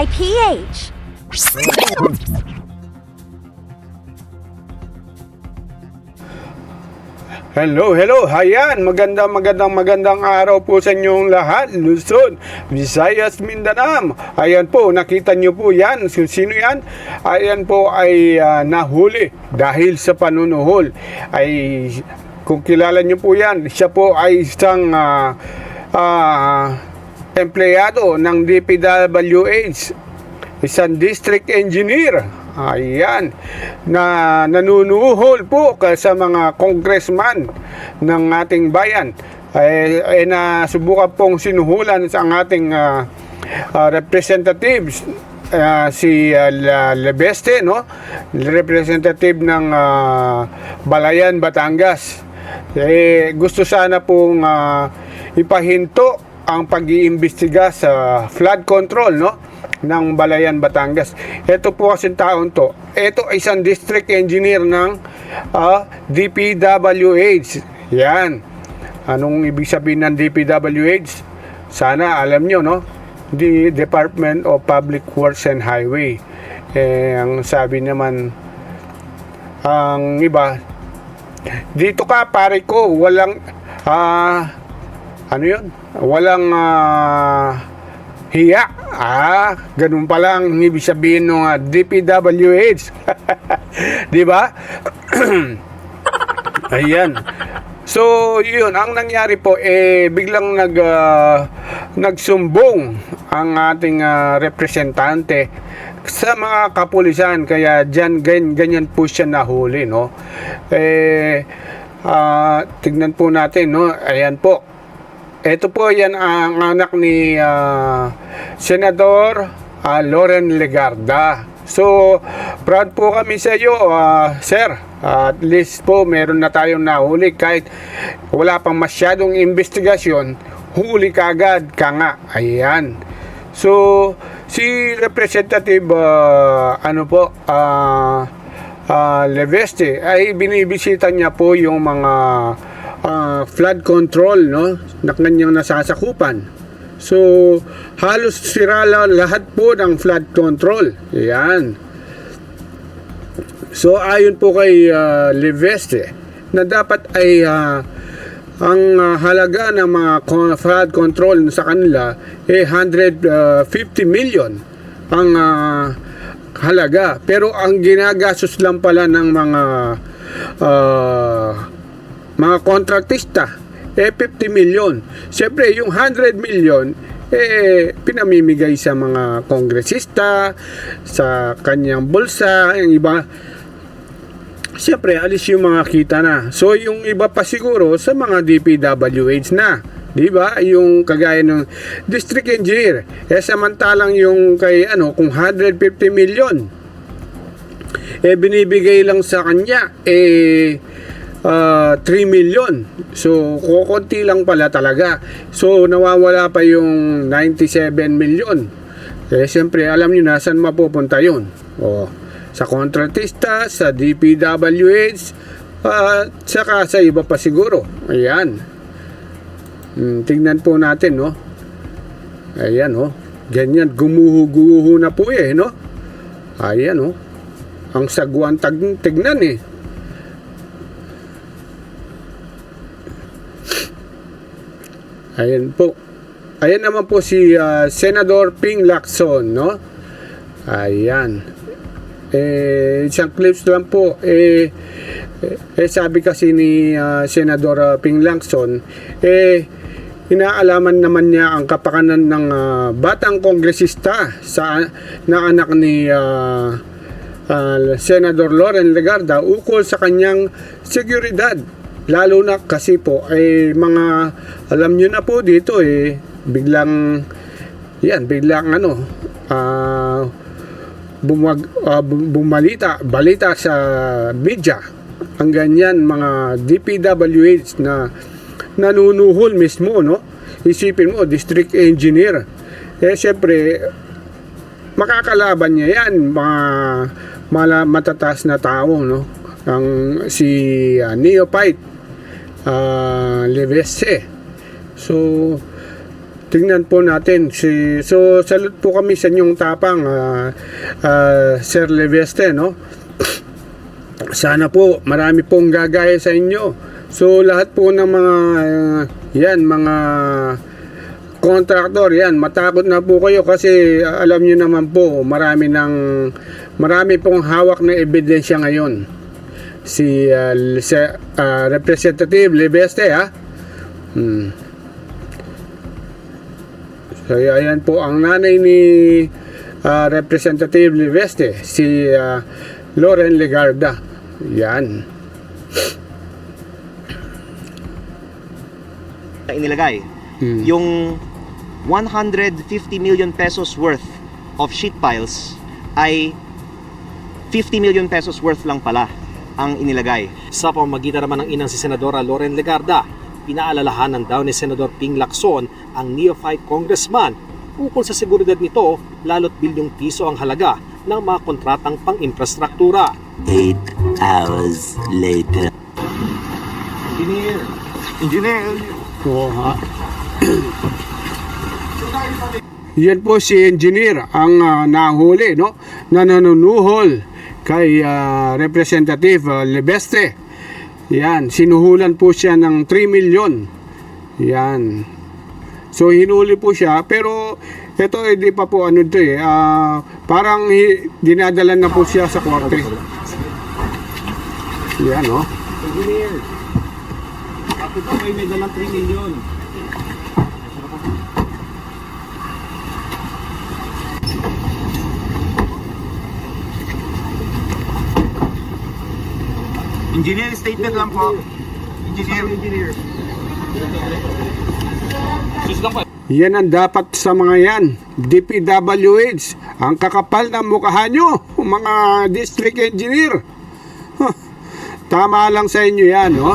by PH. Hello, hello. Hayan, magandang magandang magandang araw po sa inyong lahat. Luzon, Visayas, Mindanao. Ayan po, nakita niyo po yan. Sino yan? Ayan po ay ah, nahuli dahil sa panunuhol. Ay, kung kilala niyo po yan, siya po ay isang ah, ah, empleyado ng DPWH isang district engineer. Ayan. Na nanunuhol po sa mga congressman ng ating bayan. Ay, ay nasubukan pong sinuhulan sa ating ah, ah, representatives ah, si La- Lebeste, no? Representative ng ah, Balayan, Batangas. Eh, gusto sana pong ah, ipahinto ang pag-iimbestiga sa flood control, no? ng Balayan, Batangas. Ito po kasing taon to. Ito isang district engineer ng ah, DPWH. Yan. Anong ibig sabihin ng DPWH? Sana alam nyo, no? The Department of Public Works and Highway. Eh, ang sabi naman, ang iba, dito ka pare ko, walang, ah, ano yun? Walang, ah, hiya. Ah, ganun pala ang ibig sabihin ng ah, DPWH. Di ba? Ayan. So, yun, ang nangyari po, eh, biglang nag, ah, nagsumbong ang ating ah, representante sa mga kapulisan. Kaya dyan, ganyan, ganyan po siya nahuli, no? Eh, ah, tignan po natin, no? Ayan po. Ito po yan ang anak ni ah, Senador ah, Loren Legarda. So, proud po kami sa iyo, ah, sir. at least po meron na tayong nahuli kahit wala pang masyadong investigasyon, huli ka agad ka nga. Ayan. So, si Representative ah, ano po, ah ah, Leveste ay binibisita niya po yung mga ah, flood control no na kanyang nasasakupan. So halos sira la- lahat po ng flood control. Yan. So ayon po kay ah, Leveste na dapat ay ah, ang ah, halaga ng mga flood control sa kanila eh 150 million ang ah, halaga. Pero ang ginagastos lang pala ng mga ah, mga kontratista eh 50 million. Siyempre yung 100 million eh pinamimigay sa mga kongresista, sa kanyang bulsa, yung iba Siyempre, alis yung mga kita na. So, yung iba pa siguro sa mga DPWH na. Di ba? Yung kagaya ng district engineer. Eh, samantalang yung kay, ano, kung 150 million, eh, binibigay lang sa kanya, eh, ah, 3 million. So, kukunti lang pala talaga. So, nawawala pa yung 97 million. Eh, siyempre, alam nyo na saan mapupunta yun. O, sa kontratista, sa DPWH, at saka sa iba pa siguro. Ayan. Hmm, tingnan po natin, no? Ayan, no? Ganyan, gumuho-guho na po eh, no? Ayan, no? Ang sagwan tag tignan eh. Ayan po. Ayan naman po si ah, Senador Ping Lacson, no? Ayan. Eh, isang clips lang po. Eh, eh, sabi kasi ni ah, Senador ah, Ping Lacson, eh, inaalaman naman niya ang kapakanan ng ah, batang kongresista sa na anak ni ah, ah, Senador Loren Legarda ukol sa kanyang seguridad. Lalo na kasi po ay mga alam niyo na po dito eh biglang yan biglang ano ah bumag, bum- bumalita balita sa media ang ganyan mga DPWH na nanunuhol mismo no? Isipin mo district engineer. Eh syempre makakalaban niya yan mga mala, matataas na tao no? Ang si uh, Neophyte uh, Levese. So tingnan po natin si so salute po kami sa inyong tapang ah, ah, Sir Leveste no? Sana po marami pong gagaya sa inyo. So lahat po ng mga ah, yan mga contractor yan matakot na po kayo kasi alam niyo naman po marami ng marami pong hawak na ebidensya ngayon si ah, se- ah, representative Leveste ha hmm. So ayan po ang nanay ni ah, Representative Liveste, si ah, Loren Legarda. Yan. inilagay. Hmm. Yung 150 million pesos worth of sheet piles ay 50 million pesos worth lang pala ang inilagay. Sa pamamagitan naman ng inang si Senadora Loren Legarda, pinaalalahanan daw ni Senador Ping Lacson ang neophyte congressman ukol sa seguridad nito lalo't bilyong piso ang halaga ng mga kontratang pang-infrastruktura. Eight hours later. Oo, ha? Yan po si engineer ang ah, nahuli no na nanunuhol kay ah, Representative uh, Lebeste. Yan, sinuhulan po siya ng 3 million. Yan. So hinuli po siya pero ito hindi pa po ano to eh ah, parang dinadala na po siya sa korte. Yan bakit ako may dalang 3 million? Engineer, statement lang po. Engineer. Engineer. Yan ang dapat sa mga yan. DPWH, ang kakapal ng mukha nyo, mga district engineer. Huh. Tama lang sa inyo yan, no?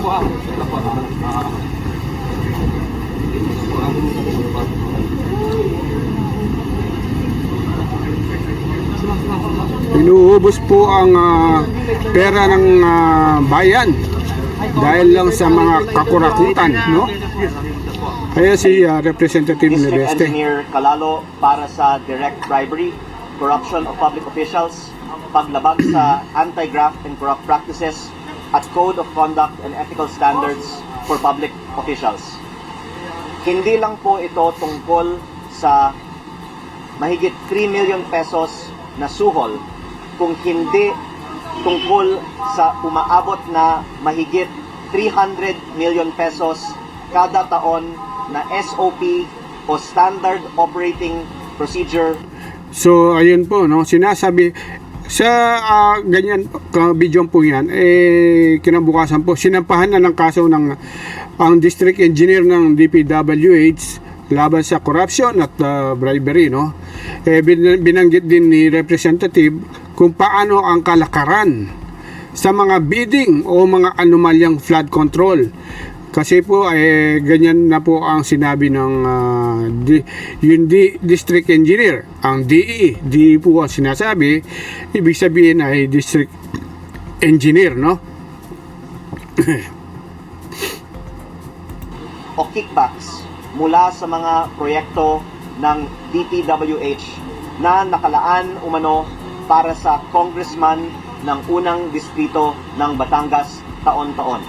Inuubos po ang ah, pera ng ah, bayan dahil lang sa mga kakurakutan, no? Kaya si ah, Representative Leveste. Engineer Kalalo para sa direct bribery, corruption of public officials, paglabag sa anti-graft and corrupt practices, at code of conduct and ethical standards for public officials. Hindi lang po ito tungkol sa mahigit 3 million pesos na suhol kung hindi tungkol sa umaabot na mahigit 300 million pesos kada taon na SOP o Standard Operating Procedure So, ayun po, no? Sinasabi, sa ah, ganyan video po yan, eh, kinabukasan po, sinampahan na ng kaso ng ang district engineer ng DPWH laban sa corruption at ah, bribery, no? Eh, bin- binanggit din ni representative kung paano ang kalakaran sa mga bidding o mga anomalyang flood control. Kasi po eh ganyan na po ang sinabi ng yung di, district engineer, ang DE, DE po ang sinasabi, ibig sabihin ay district engineer, no? o kickbacks mula sa mga proyekto ng DPWH na nakalaan umano para sa congressman ng unang distrito ng Batangas taon-taon.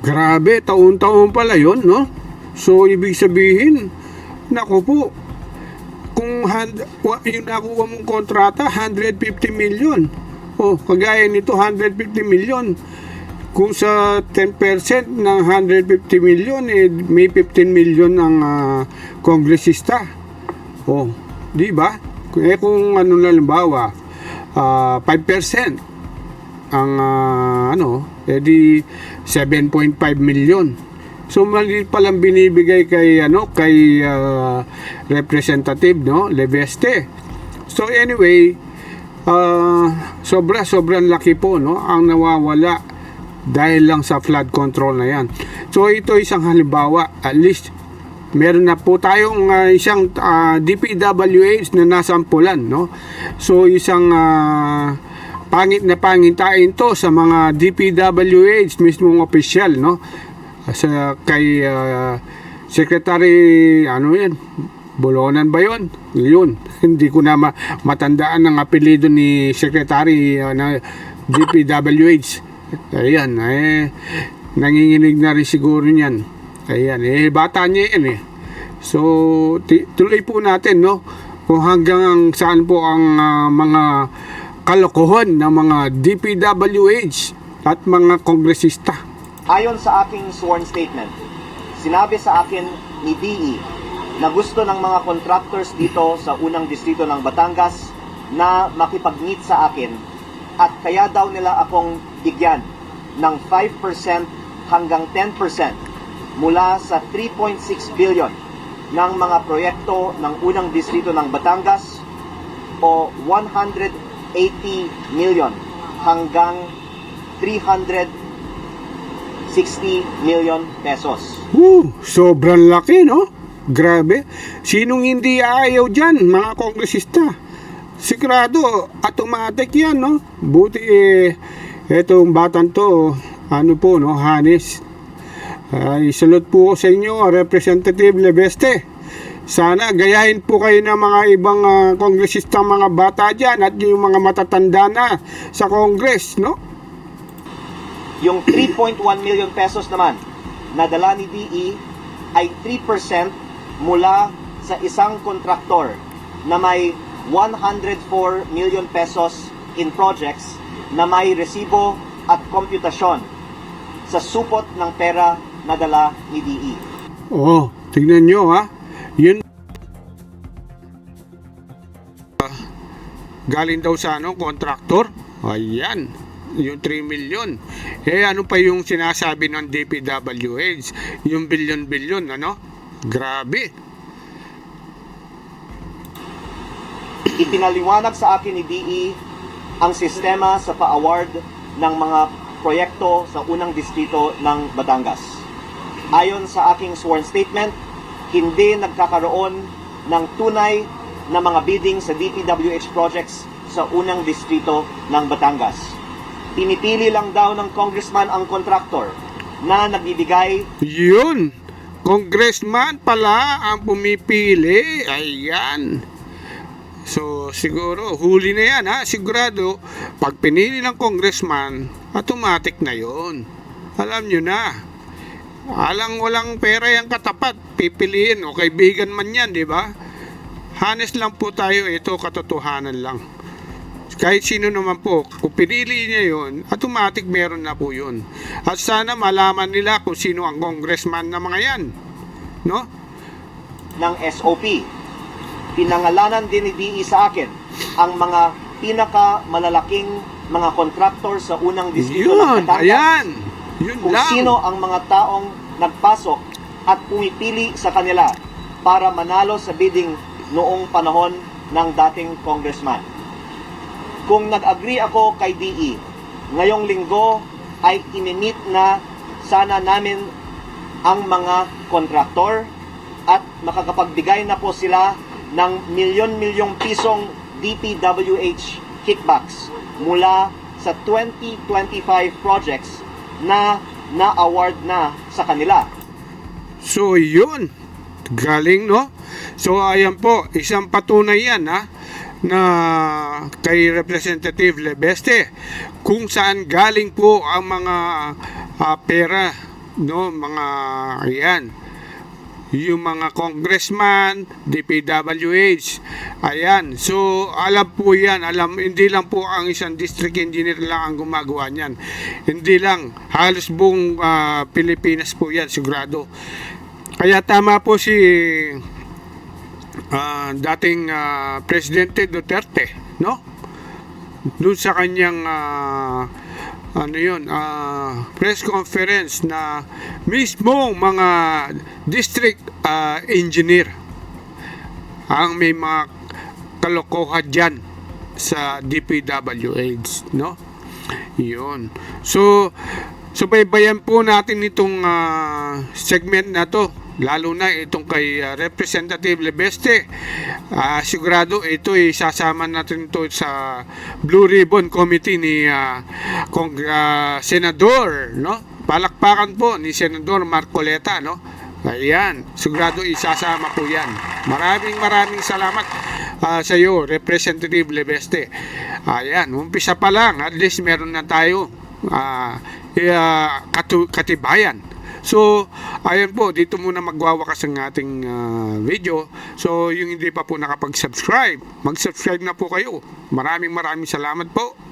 Grabe, taon-taon pala yon, no? So, ibig sabihin, nako po, kung hand, yung nakuha mong kontrata, 150 million. Oh, kagaya nito, 150 million. Kung sa 10% ng 150 million, eh, may 15 million ang ah, kongresista. Oh, di ba? Eh kung ano na limbawa, ah, 5% ang ah, ano, edi 7.5 million. So maliit pa lang binibigay kay ano kay ah, representative no Leveste. So anyway, ah, sobra sobrang laki po no ang nawawala dahil lang sa flood control na yan. So ito isang halimbawa, at least meron na po tayong ah, isang ah, DPWH na nasampulan, no? So isang ah, pangit na pangitain to sa mga DPWH mismong opisyal, no? Sa kay ah, Secretary, ano yan? Bolonan ba yun? Yun. Hindi ko na ma- matandaan ang apelido ni Secretary uh, na DPWH. Ayan, eh, nanginginig na rin siguro niyan. Ayan, eh, bata niya yan eh. So, tuloy po natin, no? Kung hanggang saan po ang ah, mga kalokohan ng mga DPWH at mga kongresista. Ayon sa aking sworn statement, sinabi sa akin ni DE na gusto ng mga contractors dito sa unang distrito ng Batangas na makipag-meet sa akin at kaya daw nila akong bigyan ng 5% hanggang 10% mula sa 3.6 billion ng mga proyekto ng unang distrito ng Batangas o 180 million hanggang 360 million pesos. Woo, sobrang laki, no? Grabe. Sinong hindi ayaw dyan, mga kongresista? Sigurado, automatic yan, no? Buti eh, etong batang to, ano po, no, Hanes. Ay, salute po sa inyo, Representative Leveste. Sana gayahin po kayo ng mga ibang ah, kongresista mga bata dyan at yung mga matatanda na sa kongres, no? Yung 3.1 million pesos naman na dala ni DE ay 3% mula sa isang kontraktor na may 104 million pesos in projects na may resibo at komputasyon sa supot ng pera na dala ni. DE. Oo, tignan nyo ha. Yun galing daw sa ano, kontraktor. Ayan, yung 3 million. Eh ano pa yung sinasabi ng DPWH? Yung bilyon-bilyon, ano? Grabe. Ipinaliwanag sa akin ni DE ang sistema sa pa-award ng mga proyekto sa unang distrito ng Batangas. Ayon sa aking sworn statement, hindi nagkakaroon ng tunay na mga bidding sa DPWH projects sa unang distrito ng Batangas. Pinipili lang daw ng congressman ang contractor na nagbibigay Yun. Congressman pala ang pumipili. Ayan. So, siguro, huli na yan ha. Sigurado, pag pinili ng congressman, automatic na yon. Alam nyo na. Alang walang pera yung katapat, pipiliin o kaibigan man yan, di ba? Honest lang po tayo, ito katotohanan lang. Kahit sino naman po, kung pinili niya yon, automatic meron na po yun. At sana malaman nila kung sino ang congressman na mga yan. No? ng SOP. Pinangalanan din ni DE sa akin ang mga pinakamalalaking mga kontraktor sa unang distrito Yun, ng Batangas. ayan. Yun Kung lang. sino ang mga taong nagpasok at pumipili sa kanila para manalo sa bidding noong panahon ng dating congressman. Kung nag-agree ako kay DE, ngayong linggo ay inimit na sana namin ang mga kontraktor at makakapagbigay na po sila ng milyon-milyong pisong DPWH kickbacks mula sa 2025 projects na na-award na sa kanila. So, yun. Galing, no? So, ayan po. Isang patunay yan, ha? Na kay Representative Lebeste kung saan galing po ang mga ah, pera, no? Mga, ayan. Yung mga congressman, DPWH. Ayan. So, alam po yan. Alam, hindi lang po ang isang district engineer lang ang gumagawa niyan. Hindi lang. Halos buong ah, Pilipinas po yan, sigurado. Kaya tama po si ah, dating ah, Presidente Duterte, no? Doon sa kanyang ah, ano yun, ah, press conference na mismong mga district ah, engineer ang may mga kalokohan dyan sa DPWH, no? Yun. So, subaybayan po natin itong ah, segment na to lalo na itong kay ah, Representative Lebeste Ah, sigurado ito ay sasama natin to sa Blue Ribbon Committee ni ah, Kong ah, Senador no palakpakan po ni Senador Marcoleta no Ayan, sigurado isasama po yan. Maraming maraming salamat ah, sa iyo, Representative Leveste. Ayan, umpisa pa lang, at least meron na tayo katu- katibayan. So, ayun po, dito muna magwawakas ang ating ah, video. So, yung hindi pa po nakapag-subscribe, mag-subscribe na po kayo. Maraming maraming salamat po.